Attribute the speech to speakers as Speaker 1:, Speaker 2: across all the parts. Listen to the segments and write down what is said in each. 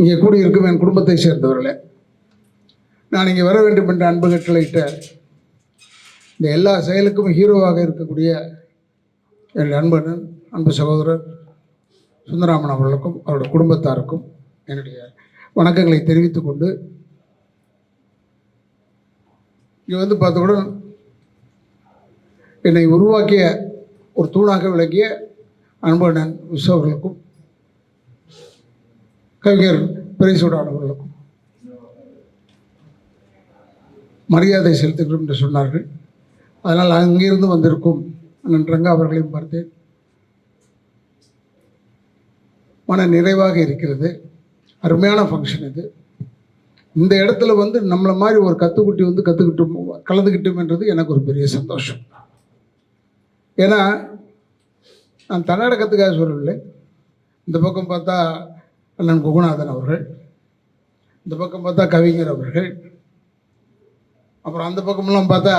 Speaker 1: இங்கே கூடியிருக்கும் என் குடும்பத்தை சேர்ந்தவர்களே நான் இங்கே வர வேண்டும் என்ற அன்பு கட்டளையிட்ட இந்த எல்லா செயலுக்கும் ஹீரோவாக இருக்கக்கூடிய என் அன்பனன் அன்பு சகோதரர் சுந்தராமன் அவர்களுக்கும் அவருடைய குடும்பத்தாருக்கும் என்னுடைய வணக்கங்களை தெரிவித்து கொண்டு இங்கே வந்து பார்த்தவுடன் என்னை உருவாக்கிய ஒரு தூணாக விளங்கிய அன்பனன் விஸ்வ அவர்களுக்கும் கவிஞர் பிரைசூடானவர்களுக்கும் மரியாதை செலுத்துகிறோம் என்று சொன்னார்கள். அதனால் அங்கிருந்து வந்திருக்கும் அண்ணன் ரங்கா அவர்களையும் பார்த்தேன். மன நிறைவாக இருக்கிறது. அருமையான ஃபங்க்ஷன் இது. இந்த இடத்துல வந்து நம்மளை மாதிரி ஒரு கத்துக்குட்டி வந்து கற்றுக்கிட்டோம் கலந்துக்கிட்டோம்ன்றது எனக்கு ஒரு பெரிய சந்தோஷம். ஏன்னா நான் தன்னடக்கத்துக்காக சொல்லவில்லை இந்த பக்கம் பார்த்தா அண்ணன் குகுநாதன் அவர்கள் இந்த பக்கம் பார்த்தா கவிஞர் அவர்கள் அப்புறம் அந்த பக்கமெல்லாம் பார்த்தா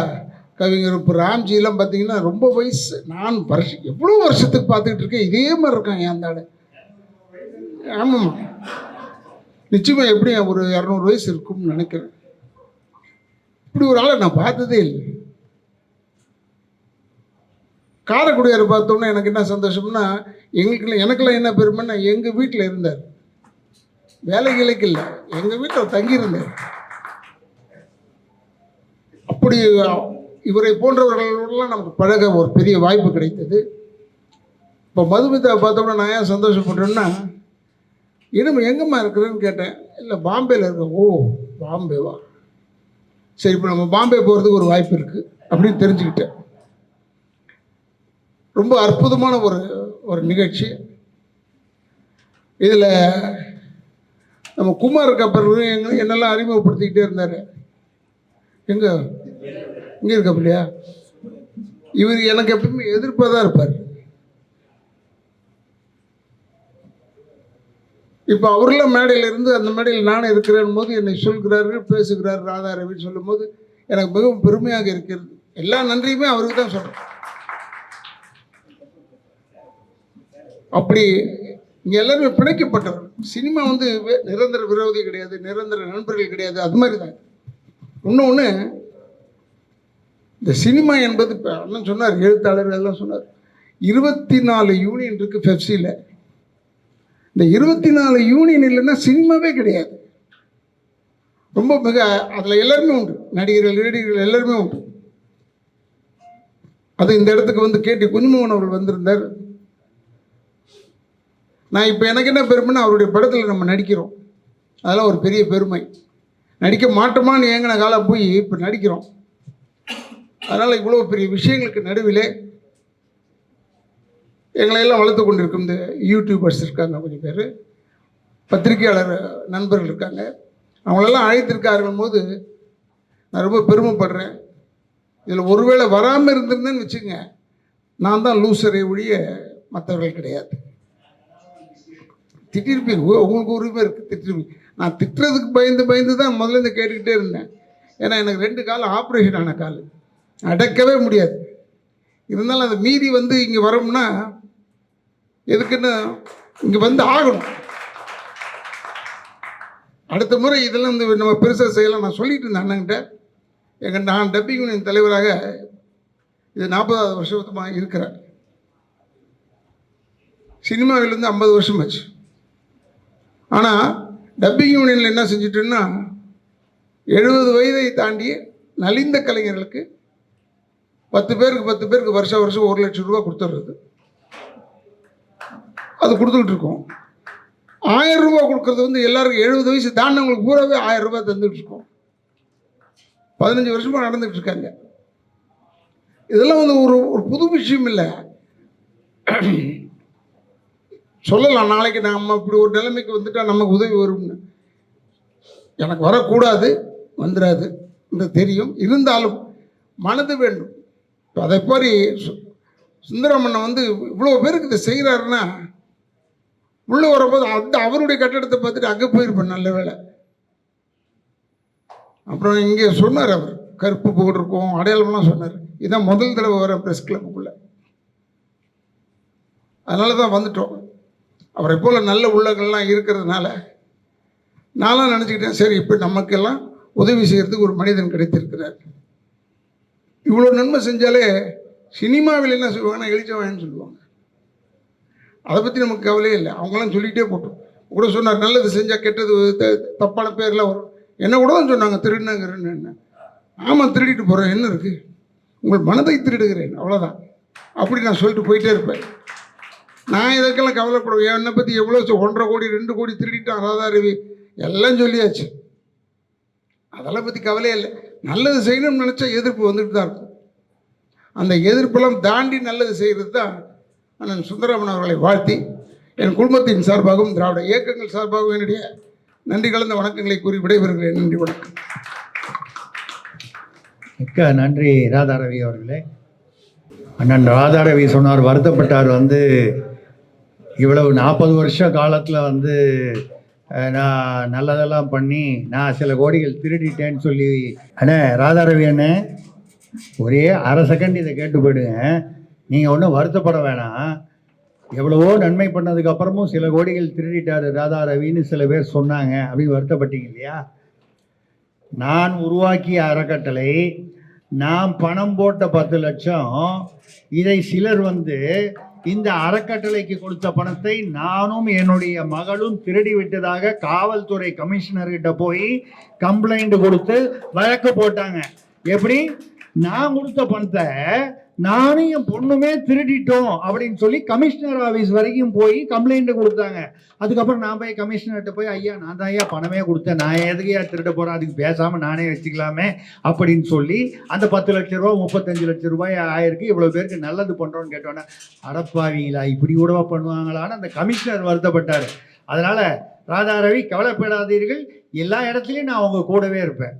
Speaker 1: கவிஞர் இப்போ ராம்ஜிலாம் பார்த்தீங்கன்னா ரொம்ப வயசு நான் வருஷம் எவ்வளோ வருஷத்துக்கு பார்த்துக்கிட்டு இருக்கேன் இதே மாதிரி இருக்காங்க அந்த ஆள். ஆமாம் நிச்சயமாக எப்படி ஒரு இரநூறு வயசு இருக்கும்னு நினைக்கிறேன். இப்படி ஒரு ஆளை நான் பார்த்ததே இல்லை. காரைக்குடியார் பார்த்தோன்னா எனக்கு என்ன சந்தோஷம்னா எங்களுக்கு எனக்கெல்லாம் என்ன பெருமைன்னா எங்கள் வீட்டில் இருந்தார். வேலைகளுக்கு இல்லை எங்கள் வீட்டில் தங்கியிருந்தேன். அப்படி இவரை போன்றவர்களோடலாம் நமக்கு பழக ஒரு பெரிய வாய்ப்பு கிடைத்தது. இப்போ மதுமிதா பார்த்தோம்னா நான் ஏன் சந்தோஷப்பட்டேன்னா இனிமே எங்கம்மா இருக்கிறேன்னு கேட்டேன். இல்லை பாம்பேயில் இருக்க ஓ பாம்பேவா? சரி இப்போ நம்ம பாம்பே போகிறதுக்கு ஒரு வாய்ப்பு இருக்குது அப்படின்னு தெரிஞ்சுக்கிட்டேன். ரொம்ப அற்புதமான ஒரு ஒரு நிகழ்ச்சி. இதில் நம்ம குமார் கப்பர் எங்க என்னெல்லாம் அறிமுகப்படுத்திக்கிட்டே இருந்தார். எங்கே? இங்கே இருக்க இல்லையா இவர் எனக்கு எப்பவுமே எதிர்ப்பாக தான் இருப்பார். இப்போ அவரெல்லாம் மேடையில் இருந்து அந்த மேடையில் நான் இருக்கிறேன் போது என்னை சொல்கிறாரு பேசுகிறார் ராதா ரவின்னு சொல்லும்போது எனக்கு மிகவும் பெருமையாக இருக்கிறது. எல்லா நன்றியுமே அவருக்கு தான் சொல்கிறேன் அப்படி இங்கே எல்லாருமே பிணைக்கப்பட்டவர். சினிமா வந்து வே- நிரந்தர விரோதி கிடையாது நிரந்தர நண்பர்கள் கிடையாது அது மாதிரி தான் இன்னொன்று இந்த சினிமா என்பது இப்போ அண்ணன் சொன்னார் எழுத்தாளர் எல்லாம் சொன்னார். இருபத்தி நாலு யூனியன் இருக்குது பெப்சியில் இந்த இருபத்தி நாலு யூனியன் இல்லைன்னா சினிமாவே கிடையாது. ரொம்ப மிக அதில் எல்லாருமே உண்டு. நடிகர்கள் நடிகர்கள் எல்லாருமே உண்டு. அது இந்த இடத்துக்கு வந்து கேட்டி குஞ்சுமோகன் அவர்கள் வந்திருந்தார். நான் இப்போ எனக்கு என்ன பெருமைன்னா அவருடைய படத்தில் நம்ம நடிக்கிறோம். அதெல்லாம் ஒரு பெரிய பெருமை. நடிக்க மாட்டோமான்னு ஏங்கின காலம் போய் இப்போ நடிக்கிறோம். அதனால் இவ்வளோ பெரிய விஷயங்களுக்கு நடுவிலே எங்களை எல்லாம் வளர்த்து கொண்டிருக்கும் இந்த யூடியூபர்ஸ் இருக்காங்க கொஞ்சம் பேர். பத்திரிகையாளர் நண்பர்கள் இருக்காங்க. அவங்களெல்லாம் அழைத்திருக்கார்கள் போது நான் ரொம்ப பெருமைப்படுறேன். இதில் ஒருவேளை வராமல் இருந்திருந்தேன்னு வச்சுக்கோங்க நான் தான் லூசரை ஒழிய மற்றவர்கள் கிடையாது. திட்டிருப்பீங்க. உங்களுக்கு உரிமை இருக்குது திட்டிருப்பீங்க. நான் திட்டுறதுக்கு பயந்து பயந்து தான் முதல்ல இருந்து கேட்டுக்கிட்டே இருந்தேன். ஏன்னா எனக்கு ரெண்டு காலம் ஆப்ரேஷன் ஆன கால். அடக்கவே முடியாது. இருந்தாலும் அதை மீறி வந்து இங்கே வரோம்னா எதுக்குன்னு இங்கே வந்து ஆகணும். அடுத்த முறை இதெல்லாம் வந்து நம்ம பெருசாக செய்யலாம். நான் சொல்லிட்டு இருந்தேன் அண்ணன்கிட்ட. எங்கள் நான் டப்பிங் யூனியன் தலைவராக இது நாற்பதாவது வருஷமாக இருக்கிறேன். சினிமாவிலேருந்து ஐம்பது வருஷம் ஆச்சு. ஆனால் டப்பிங் யூனியனில் என்ன செஞ்சிட்டுன்னா எழுபது வயதை தாண்டி நலிந்த கலைஞர்களுக்கு பத்து பேருக்கு பத்து பேருக்கு வருஷம் வருஷம் ஒரு லட்சம் ரூபா கொடுத்துட்றது அது கொடுத்துக்கிட்டு இருக்கோம். ஆயிரம் ரூபா கொடுக்கறது வந்து எல்லாருக்கும் எழுபது வயசு தாண்டவங்களுக்கு பூராவே ஆயிரம் ரூபாய் தந்துட்டு இருக்கோம். பதினஞ்சு வருஷமாக நடந்துட்டு இருக்காங்க. இதெல்லாம் வந்து ஒரு ஒரு புது விஷயம் இல்லை. சொல்லலாம் நாளைக்கு நம்ம இப்படி ஒரு நிலைமைக்கு வந்துட்டால் நமக்கு உதவி வரும்னு. எனக்கு வரக்கூடாது வந்துடாது என்று தெரியும். இருந்தாலும் மனது வேண்டும். இப்போ அதை மாதிரி சு- சுந்தரமண்ணன் வந்து இவ்வளோ பேருக்கு இதை செய்கிறாருன்னா உள்ளே வரும்போது அந்த அவருடைய கட்டடத்தை பார்த்துட்டு அங்கே போயிருப்பேன் நல்ல வேலை அப்புறம் இங்கே சொன்னார் அவர் கருப்பு போட்டிருக்கோம் அடையாளம்லாம் சொன்னார். இதான் முதல் தடவை வர ப்ரெஸ் கிளப்புக்குள்ளே அதனால தான் வந்துட்டோம். அவரை போல் நல்ல உள்ளங்கள்லாம் இருக்கிறதுனால நானும் நினச்சிக்கிட்டேன் சரி இப்போ நமக்கெல்லாம் உதவி செய்கிறதுக்கு ஒரு மனிதன் கிடைத்திருக்கிறார். இவ்வளோ நன்மை செஞ்சாலே சினிமாவில் என்ன சொல்லுவாங்கன்னா எழுச்சவன்னு சொல்லுவாங்க. அதை பற்றி நமக்கு கவலையே இல்லை. அவங்களாம் சொல்லிகிட்டே போட்டோம். கூட சொன்னார் நல்லது செஞ்சால் கெட்டது த- தப்பான பேரில் வரும். என்ன கூட தான் சொன்னாங்க திருடினாங்கிறன்னு ஆமாம் திருடிட்டு போகிறேன் என்ன இருக்குது உங்கள் மனதை திருடுகிறேன். அவ்வளோதான் அப்படி நான் சொல்லிட்டு போயிட்டே இருப்பேன். நான் இதற்கெல்லாம் கவலைப்படுவேன்? என்னை பற்றி எவ்வளோ ஒன்றரை கோடி ரெண்டு கோடி திருடிட்டான் ராதாரவி. எல்லாம் சொல்லியாச்சு. அதெல்லாம் பற்றி கவலையே இல்லை. நல்லது செய்யணும்னு நினச்சா எதிர்ப்பு வந்துட்டு தான் இருக்கும். அந்த எதிர்ப்பெல்லாம் தாண்டி நல்லது செய்கிறது தான் அண்ணன் சுந்தரமன் அவர்களை வாழ்த்தி என் குடும்பத்தின் சார்பாகவும் திராவிட இயக்கங்கள் சார்பாகவும் என்னுடைய நன்றி கலந்த வணக்கங்களை கூறி விடைபெறுகிறேன். நன்றி வணக்கம்.
Speaker 2: மிக்க நன்றி ராதாரவி அவர்களே. அண்ணன் ராதாரவி சொன்னார் வருத்தப்பட்டார் வந்து இவ்வளவு நாற்பது வருஷ காலத்தில் வந்து நான் நல்லதெல்லாம் பண்ணி நான் சில கோடிகள் திருடிட்டேன்னு சொல்லி அண்ணே ராதாரவி அண்ணே ஒரே அரை செகண்ட் இதை கேட்டு போயிடுங்க. நீங்கள் ஒன்றும் வருத்தப்பட வேணாம். எவ்வளவோ நன்மை பண்ணதுக்கப்புறமும் சில கோடிகள் திருடிட்டார் ராதா ரவின்னு சில பேர் சொன்னாங்க அப்படின்னு வருத்தப்பட்டீங்க இல்லையா? நான் உருவாக்கிய அறக்கட்டளை நான் பணம் போட்ட பத்து லட்சம் இதை சிலர் வந்து இந்த அறக்கட்டளைக்கு கொடுத்த பணத்தை நானும் என்னுடைய மகளும் திருடி விட்டதாக காவல்துறை கமிஷனர்கிட்ட போய் கம்ப்ளைண்ட் கொடுத்து வழக்கு போட்டாங்க. எப்படி? நான் கொடுத்த பணத்தை நானும் என் பொண்ணுமே திருடிட்டோம் அப்படின்னு சொல்லி கமிஷனர் ஆஃபீஸ் வரைக்கும் போய் கம்ப்ளைண்ட் கொடுத்தாங்க. அதுக்கப்புறம் நான் போய் கமிஷனர்கிட்ட போய் ஐயா நான் தான் ஐயா பணமே கொடுத்தேன். நான் எதுக்கையா திருட போகிறேன் அதுக்கு பேசாமல் நானே வச்சுக்கலாமே அப்படின்னு சொல்லி அந்த பத்து லட்ச ரூபா முப்பத்தஞ்சு லட்ச ரூபாய் ஆயிருக்கு. இவ்வளோ பேருக்கு நல்லது பண்ணுறோன்னு கேட்டோன்னே அடப்பாவீங்களா இப்படி கூடவா பண்ணுவாங்களான்னு அந்த கமிஷனர் வருத்தப்பட்டார். அதனால் ராதாரவி கவலைப்படாதீர்கள். எல்லா இடத்துலையும் நான் உங்கள் கூடவே இருப்பேன்.